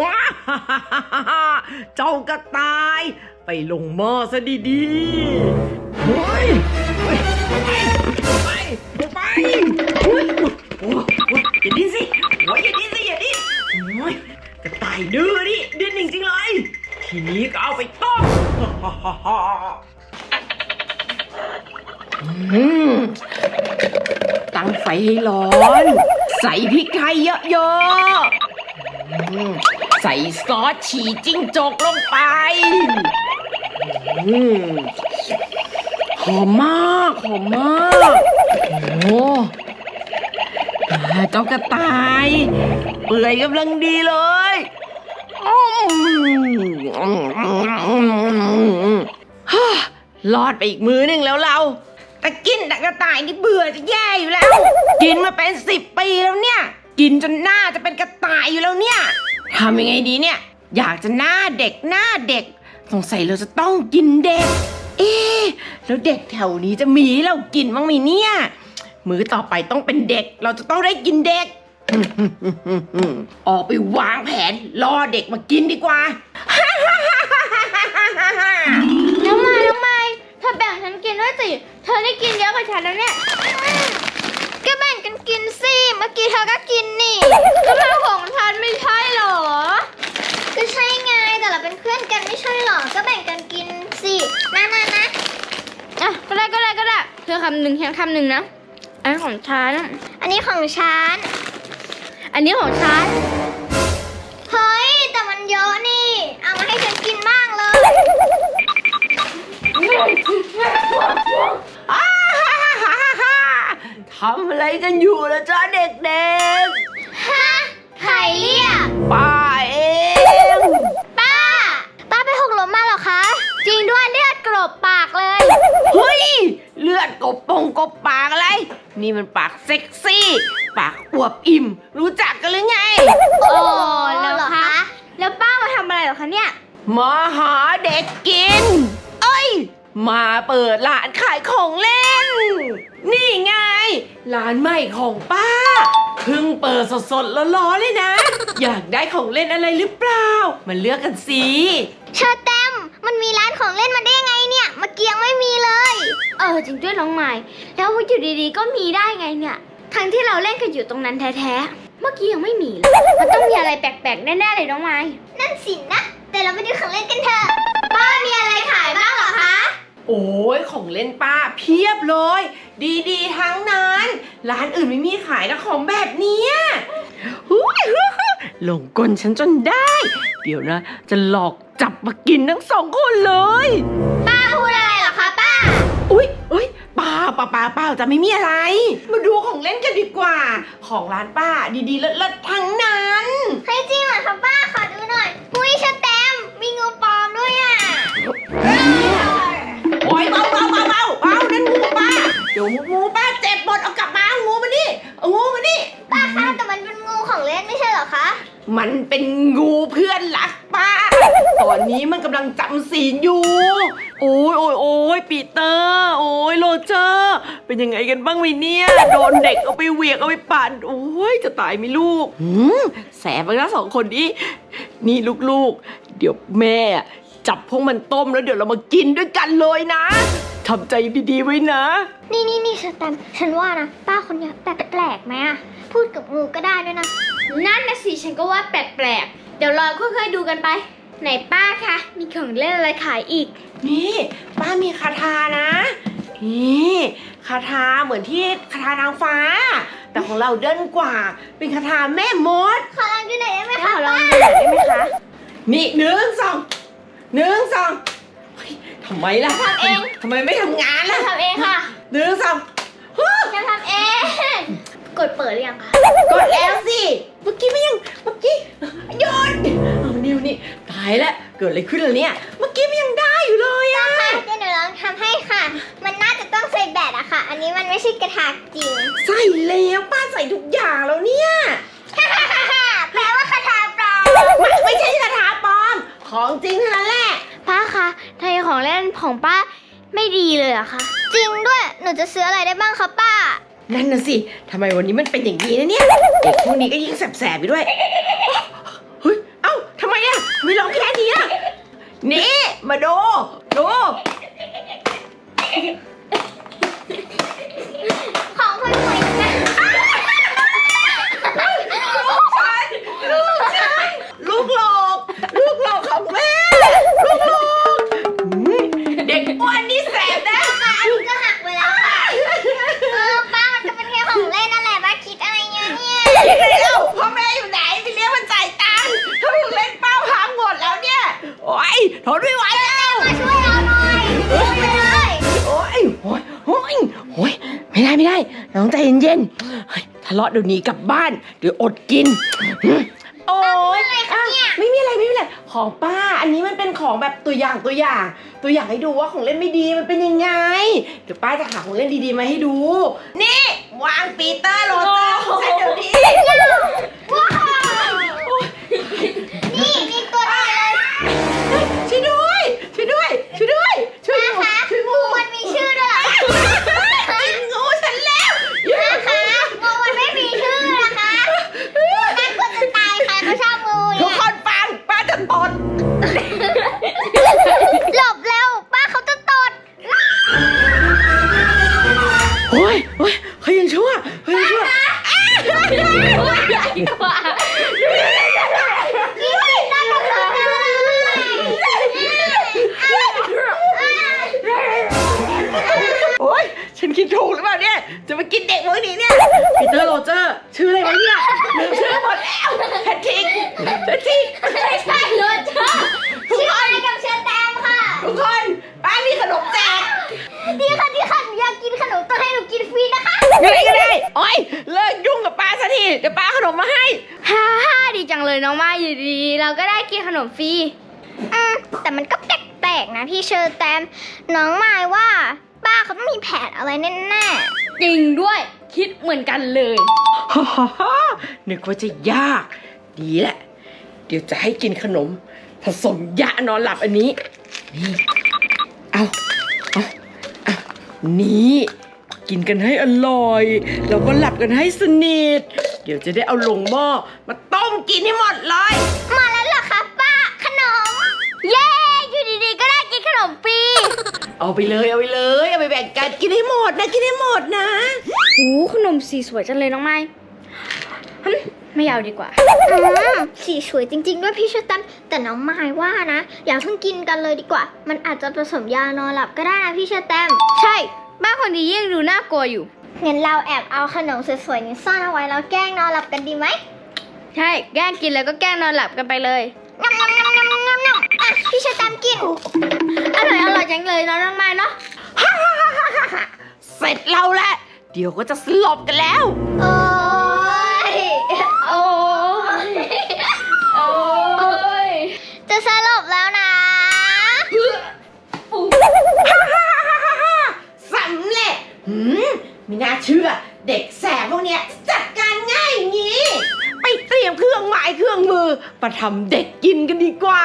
ว้าเจ้ากระต่าย ไปลงหม้อซะดีๆเฮ้ยเฮ้ยไปไปเฮ้ยโอ้โหอย่าดิ้นสิโอ้ยอย่าดิ้นสิอย่าดิ้นโอ้ยกระต่ายดื้อดิดิ้นจริงๆเลยทีนี้ก็เอาไปต้มอืมตั้งไฟให้ร้อน ใส่พริกไทยเยอะๆ ใส่ซอสฉีจิ้งจกลงไปหอมมากหอมมากโอ้เจ้ากระต่าย เปื่อยกำลังดีเลยฮ่ารอดไปอีกมือหนึ่งแล้วเรา แต่กินแต่กระต่ายนี่เบื่อจะแย่อยู่แล้ว กินมาเป็นสิบปีแล้วเนี่ย กินจนหน้าจะเป็นกระต่ายอยู่แล้วเนี่ยทำยังไงดีเนี่ย อยากจะหน้าเด็กหน้าเด็ก สงสัยเราจะต้องกินเด็ก เอ๊ะแล้วเด็กแถวนี้จะมีให้เรากินบ้างไหมเนี่ย มื้อต่อไปต้องเป็นเด็ก เราจะต้องได้กินเด็ก ออกไปวางแผนรอเด็กมากินดีกว่าน้องไม้น้องไม้ เธอแบ่งฉันกินด้วยสิ เธอได้กินเยอะกว่าฉันแล้วเนี่ย ก็แบ่งกันกินสิ เมื่อกี้เธอก็กินนี่ก็เป็นของฉันไม่ใช่หรอ ก็ใช่ไง แต่เราเป็นเพื่อนกันไม่ใช่หรอ ก็แบ่งกันกินสินะนะนะอะก็ได้ก็ได้ก็ได้ เธอคำหนึ่งฉันคำหนึ่งนะ อันนี้ของฉัน อันนี้ของฉัน อันนี้ของฉัน เฮ้ย แต่มันเยอะนี่ เอามาให้ฉันกินบ้าง เลยทำอะไรกันอยู่ล่ะจ๊ะเด็กฮะใครเรียก ๆ ป้าเอง ป้า ป้าไปหกล้มมาเหรอคะ จริงด้วยเลือดกรบปากเลย เฮ้ย เลือดกบปงกบปากอะไร นี่มันปากเซ็กซี่ ปากอวบอิ่ม รู้จักกันหรือไง โอ้แล้วคะ แล้วป้ามาทำอะไรเหรอคะเนี่ย มาหาเด็กกินเอ้ย มาเปิดร้านขายของเล่น นี่ไง ร้านใหม่ของป้า เพิ่งเปิดสดๆร้อนๆเลยนะ อยากได้ของเล่นอะไรหรือเปล่า มาเลือกกันสิเชอร์แตมมันมีร้านของเล่นมาได้ยังไงเนี่ยเมื่อกี้ยังไม่มีเลย เออจริงด้วยน้องใหม่ แล้วอยู่ดีๆก็มีได้ไงเนี่ยทั้งที่เราเล่นกันอยู่ตรงนั้นแท้ๆเมื่อกี้ยังไม่มีเลยมันต้องมีอะไรแปลกๆแน่ๆเลยน้องไม้นั่นสินะ แต่เราไปดูของเล่น ของเล่นป้าเพียบเลย ดีๆ ทั้งนั้น ร้านอื่นไม่มีขายนะของแบบเนี้ยหุ้ยหลงกลฉันจนได้ เดี๋ยวนะ จะหลอกจับมากินทั้งสองคนเลย ป้าพูดอะไรเหรอคะป้า อุ๊ยอุ๊ยเปล่าเปล่าเปล่าเปล่าจะไม่มีอะไร มาดูของเล่นกันดีกว่า ของร้านป้าดีๆเลิศๆทั้งนั้น เฮ้ยจริงเหรอคะป้าขอดูหน่อย อุ้ยเชอร์แตมมีงูปลอมด้วยอะโอ๊ยเบาเบาเบาเบาเบานั่นงูป้าเดี๋ยวงูป้าเจ็บหมดเอากลับมาเอางูมานี่เอางูมานี่ ป้าคะแต่มันเป็นงูของเล่นไม่ใช่เหรอคะ มันเป็นงูเพื่อนรักป้า ตอนนี้มันกำลังจำศีลอยู่ โอ้ยโอ้ยโอ้ยปีเตอร์ โอ้ยโรเจอร์ เป็นยังไงกันบ้างวิเนี่ยโดนเด็กเอาไปเหวียงเอาไปปั่นโอ้ยจะตายไหมลูกหืมแสบไปแล้วสองคนนี้ นี่ลูกๆ เดี๋ยวแม่ จับพวกมันต้มแล้วเดี๋ยวเรามากินด้วยกันเลยนะทำใจดีๆไว้นะ นี่นี่นี่เชอร์แตมฉันว่านะป้าคนเนี้ยแปลกๆไหมอะพูดกับงูก็ได้ด้วยนะ นั่นนะสิฉันก็ว่าแปลกๆ เดี๋ยวเราค่อยๆดูกันไป ไหนป้าคะ มีของเล่นอะไรขายอีก นี่ ป้ามีคาถานะ นี่คาถาเหมือนที่คาถานางฟ้า แต่ของเราเดินกว่า เป็นคาถาแม่มดขอลองดูหน่อยได้ไหมขคะอลองป้าดูหน่อยได้ไหมคะนี่หนึ่งสอง หนึ่งสองเฮ้ยทำไมล่ะทำเอง ทำไมไม่ทำงานฉัล่ะนทำเองค่ะหนึ่งสองฮึฉันทำเอง กดเปิดหรือยังคะกดแล้วสิ เมื่อกี้ไม่ยัง เมื่อกี้หยุดเอานิวนี่ตายแล้ว เกิดอะไรขึ้นล่ะเนี่ย เมื่อกี้มันยังได้อยู่เลยอะค่ะเดี๋ยวหนูลองทำให้ค่ะ มันน่าจะต้องใส่แบตอะค่ะ อันนี้มันไม่ใช่กระถางจริง ใส่แล้วป้าใส่ทุกอย่างแล้วเนี่ย แปลว่าคาถาปลอม ไม่ไม่ใช่คาถาปลอม ของจริงเท่านั้นแหละ ป้าคะทำไมของเล่นของป้าไม่ดีเลยอะคะ จริงด้วย หนูจะซื้ออะไรได้บ้างคะป้า นั่นน่ะสิทำไมวันนี้มันเป็นอย่างนี้นะเนี่ยเด็กพวกนี้ก็ยิ่งแสบๆไปด้วยเฮ้ยเอ้าทำไมอะไม่ลองแค่นี้อะนี่มาดูดู โอ้ยไม่ได้ไม่ได้น้องใจเย็นๆเฮ้ยทะเลาะเดี๋ยวหนี้กลับบ้าน เดี๋ยวอดกินหืมโอ้ยอะไม่มีอะไรไม่มีอะไรของป้า อันนี้มันเป็นของแบบตัวอย่างตัวอย่าง ตัวอย่างให้ดูว่าของเล่นไม่ดีมันเป็นยังไง เดี๋ยวป้าจะหาของเล่นดีๆมาให้ดู นี่ วางปีเตอร์โรเจอร์ของฉันเดี๋ยวนี้ โอ้ยโอ้ยเฮ้ยยังชั่วเฮ้ยยังชั่ว ใหญ่กว่ายี่สิบน่ากลัวจัง โอ้ยฉันคิดถูกหรือเปล่าเนี่ย จะมากินเด็กพวกนี้เนี่ยปีเตอร์โรเจอร์ ชื่ออะไรวะเนี่ยลืมชื่อหมดแล้วแพทริกแพทริก ไม่ใช่รถเธอชื่ออะไรกับเชอร์แตมค่ะ ทุกคนป้ามีขนมแจก ดีค่ะดีค่ะหนูอยากกินขนมต้องให้หนูกินฟรีนะคะ อะไรก็ได้โอ้ยเลิกยุ่งกับป้าสักทีเดี๋ยวป้าเอาขนมมาให้ ฮ่าฮ่าดีจังเลยน้องมาอยู่ดีๆเราก็ได้กินขน มฟรีอืมแต่มันก็แปลกๆนะพี่เชอร์แตมน้องหมายว่าป้าเขาต้องมีแผนอะไรแน่ๆจริงด้วยคิดเหมือนกันเลยฮ่าฮ่าฮ่านึกว่าจะยาก ดีแหละ เดี๋ยวจะให้กินขนม ผสมยานอนหลับอันนี้ นี่ เอาเอาเอานี่ กินกันให้อร่อย แล้วก็หลับกันให้สนิท เดี๋ยวจะได้เอาลงหม้อมาต้มกินให้หมดเลยมา เย้ อยู่ดีๆ ก็ได้กินขนมฟรีเอาไปเลยเอาไปเลยเอาไปแบ่งกันกินให้หมดนะกินให้หมดนะโอ้ขนมสีสวยจังเลยน้องไม้ฮึ่มไม่เอาดีกว่าสีสวยจริง ๆ ด้วยพี่เชอร์แตมแต่น้องไม้ว่านะ อย่าเพิ่งกินกันเลยดีกว่า มันอาจจะผสมยานอนหลับก็ได้นะพี่เชอร์แตมใช่ บ้านคนนี้ยิ่งดูน่ากลัวอยู่ งั้นเราแอบเอาขนมสวยๆนี้ซ่อนเอาไว้แล้วแกล้งนอนหลับกันดีไหม ใช่ แกล้งกินแล้วก็แกล้งนอนหลับกันไปเลย งำงำงำงำงำงำอะพี่เชอร์แตมกิน อร่อยอร่อยจังเลยเนาะน้องไม้เนาะ เสร็จเราแล้วเดี๋ยวก็จะสลบกันแล้ว โอ้ย โอ้ย โอ้ย จะสลบแล้วนะ สำเร็จหืมไม่น่าเชื่อ เด็กแสบพวกเนี้ย เครื่องมือมาทำเด็กกินกันดีกว่า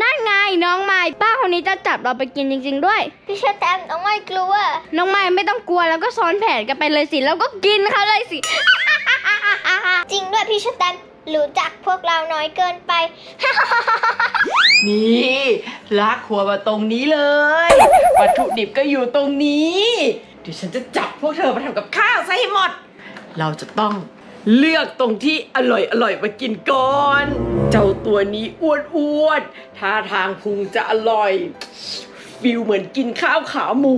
นั่นไงน้องไม้ป้าคนนี้จะจับเราไปกินจริง ๆ ด้วย พี่เชอแตมน้องไม้กลัว น้องไม้ไม่ต้องกลัวแล้วก็ซ้อนแผนกันไปเลยสิแล้วก็กินเขาเลยสิ จริงด้วยพี่เชอแตมรู้จักพวกเราน้อยเกินไป นี่ลากครัวมาตรงนี้เลย วัตถุดิบก็อยู่ตรงนี้ เดี๋ยวฉันจะจับพวกเธอมาทำกับข้าวซะให้หมด เราจะต้อง เลือกตรงที่อร่อยอร่อยมากินก่อน เจ้าตัวนี้อ้วนอ้วนท่าทางพุงจะอร่อยฟิลเหมือนกินข้าวขาหมู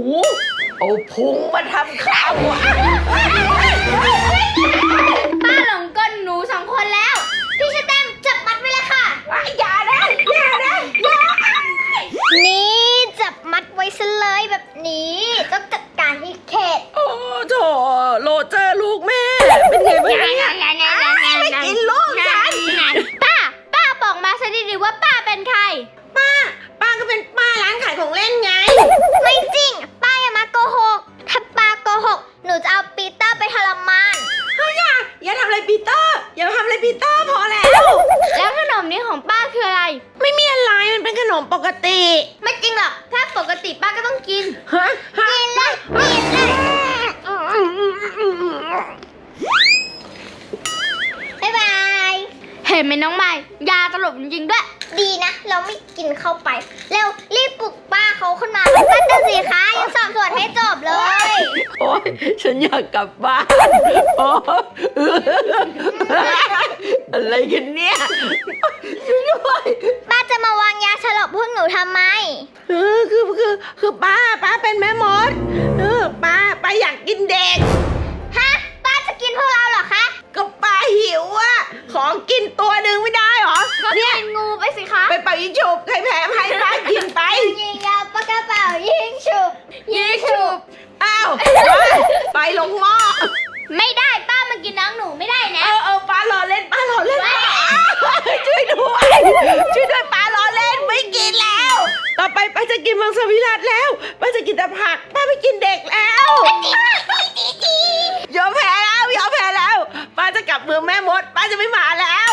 เอาพุงมาทำข้าว กินเลยกินเลยบ๊ายบาย เห็นไหมน้องใหม่ยาตลบจริงๆด้วย ดีนะ เราไม่กินเข้าไป เร็วรีบปลุกป้าเขาขึ้นมาท่านเจ้าสีคะยังสอบสวนให้จบเลย โอ๊ยฉันอยากกลับบ้านอ๊ยอะไรกันเนี่ย มาวางยาสลบพวกหนูทำไม เออคือคือคือป้าป้าเป็นแม่มดเออป้าป้าอยากกินเด็ก ฮะ ป้าจะกินพวกเราเหรอคะก็ป้าหิวอะของกินตัวหนึ่งไม่ได้เหรอก็เนี่ยกินงูไปสิคะไปเป่ายิงฉุบใครแพ้ให้ป้ากินไปยิงยาปากกระเป๋ายิงฉุบยิงฉุบอ้าวไปลงหม้อ มือแม่มดป้าจะไม่มาแล้ว